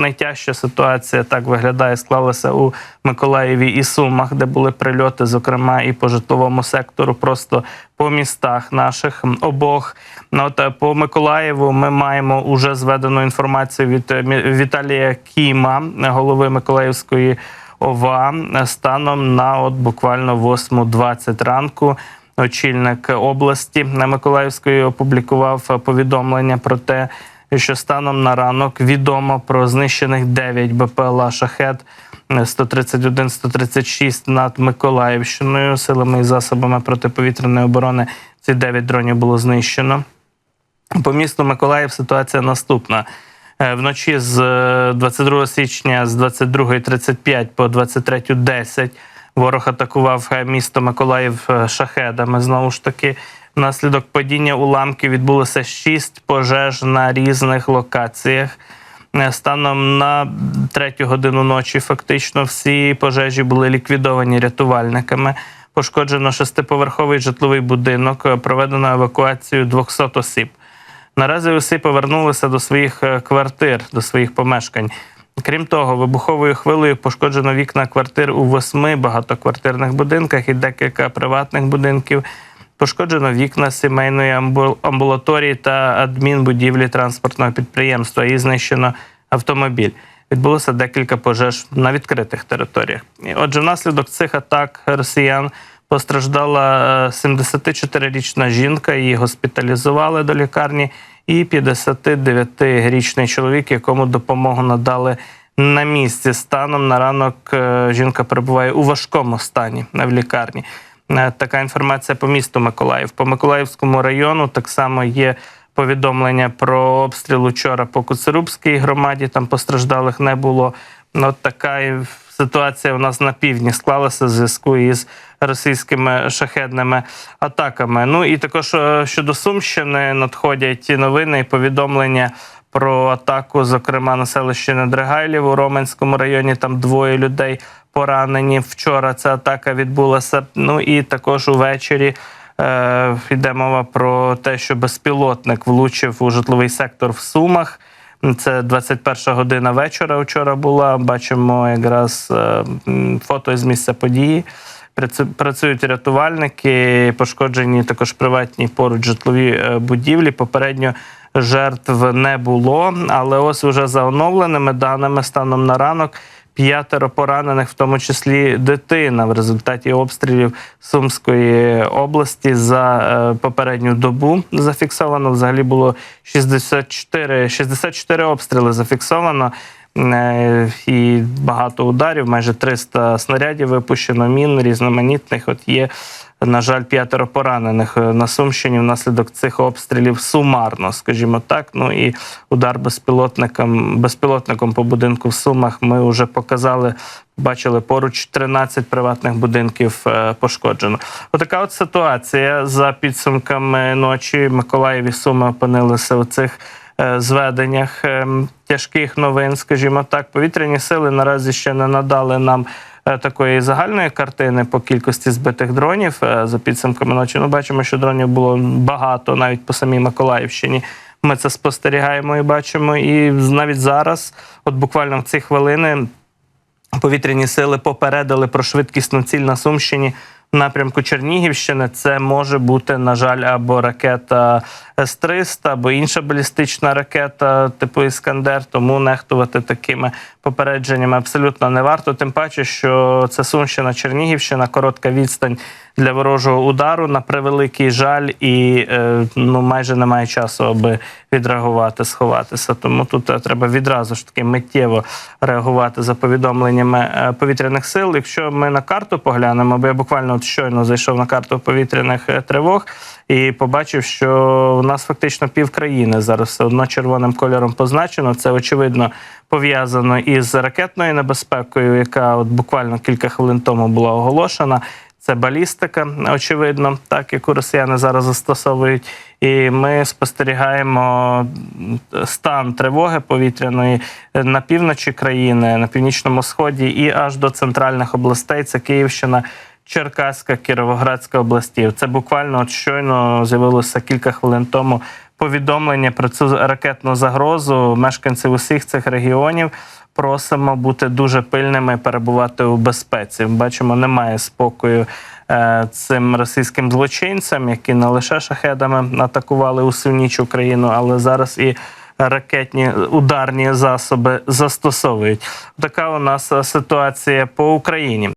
найтяжча ситуація так виглядає, склалася у Миколаєві і Сумах, де були прильоти, зокрема і по житловому сектору, просто по містах наших обох. Ну, от, е, по Миколаєву ми маємо уже зведену інформацію від е, Віталія Кіма, голови Миколаївської ОВА, станом на от буквально 8.20 ранку. Очільник області на Миколаївської опублікував повідомлення про те, що станом на ранок відомо про знищених 9 БПЛА шахет 131-136 над Миколаївщиною силами і засобами протиповітряної оборони. Ці 9 дронів було знищено. По місту Миколаїв ситуація наступна. Е, Вночі з е, 22 січня з 22.35 по 23.10 ворог атакував е, місто Миколаїв е, шахедами. Знову ж таки, внаслідок падіння уламків відбулося 6 пожеж на різних локаціях. Е, Станом на третю годину ночі фактично всі пожежі були ліквідовані рятувальниками. Пошкоджено шестиповерховий житловий будинок, проведено евакуацію 200 осіб. Наразі усі повернулися до своїх квартир, до своїх помешкань. Крім того, вибуховою хвилею пошкоджено вікна квартир у восьми багатоквартирних будинках і декілька приватних будинків. Пошкоджено вікна сімейної амбу- амбулаторії та адмінбудівлі транспортного підприємства і знищено автомобіль. Відбулося декілька пожеж на відкритих територіях. Отже, внаслідок цих атак росіян постраждала е, 74-річна жінка, її госпіталізували до лікарні, і 59-річний чоловік, якому допомогу надали на місці. Станом на ранок е, жінка перебуває у важкому стані в лікарні. Е, Така інформація по місту Миколаїв. По Миколаївському району так само є повідомлення про обстріл учора по Куцерубській громаді. Там постраждалих не було. Ну, От така ситуація у нас на півдні склалася в зв'язку із російськими шахедними атаками. Ну і також е, щодо Сумщини надходять новини і повідомлення. Про атаку, зокрема, на селище Недригайлів у Роменському районі. Там двоє людей поранені. Вчора ця атака відбулася. Ну і також увечері е, йде мова про те, що безпілотник влучив у житловий сектор в Сумах. Це 21 година вечора. Вчора була. Бачимо якраз е, фото з місця події. Працю- Працюють рятувальники, пошкоджені також приватні поруч житлові е, будівлі. Попередньо жертв не було, але ось уже за оновленими даними станом на ранок. П'ятеро поранених, в тому числі дитина, в результаті обстрілів Сумської області за е, попередню добу зафіксовано. Взагалі було 64, 64 обстріли зафіксовано. Е, І багато ударів, майже 300 снарядів випущено, мін різноманітних. От є, на жаль, п'ятеро поранених е, на Сумщині внаслідок цих обстрілів сумарно, скажімо так. Ну і удар безпілотником, безпілотником по будинку в Сумах ми вже показали. Бачили поруч 13 приватних будинків е, пошкоджено. Отака от ситуація за підсумками ночі. Миколаїв і Суми опинилися у цих зведеннях ем, тяжких новин, скажімо так. Повітряні сили наразі ще не надали нам е, такої загальної картини по кількості збитих дронів е, за підсумками ночі. Ну, бачимо, що дронів було багато навіть по самій Миколаївщині. Ми це спостерігаємо і бачимо. І навіть зараз, от буквально в ці хвилини, повітряні сили попередили про швидкісну ціль на Сумщині напрямку Чернігівщини. Це може бути, на жаль, або ракета С-300, або інша балістична ракета типу Іскандер. Тому нехтувати такими попередженнями абсолютно не варто. Тим паче, що це Сумщина, Чернігівщина, коротка відстань для ворожого удару на превеликий жаль, і е, ну майже немає часу, аби відреагувати, сховатися. Тому тут е, треба відразу ж таки миттєво реагувати за повідомленнями е, повітряних сил. Якщо ми на карту поглянемо, бо я буквально от щойно зайшов на карту повітряних е, тривог і побачив, що у нас фактично пів країни зараз все одно червоним кольором позначено. Це очевидно пов'язано із ракетною небезпекою, яка от буквально кілька хвилин тому була оголошена. Це балістика, очевидно, так яку росіяни зараз застосовують. І ми спостерігаємо стан тривоги повітряної на півночі країни, на північному сході і аж до центральних областей. Це Київщина, Черкаська, Кіровоградська області. Це буквально от щойно з'явилося кілька хвилин тому повідомлення про цю ракетну загрозу мешканців усіх цих регіонів. Просимо бути дуже пильними, перебувати у безпеці. Бачимо, немає спокою е, цим російським злочинцям, які не лише шахедами атакували усю ніч Україну, але зараз і ракетні ударні засоби застосовують. Така у нас ситуація по Україні.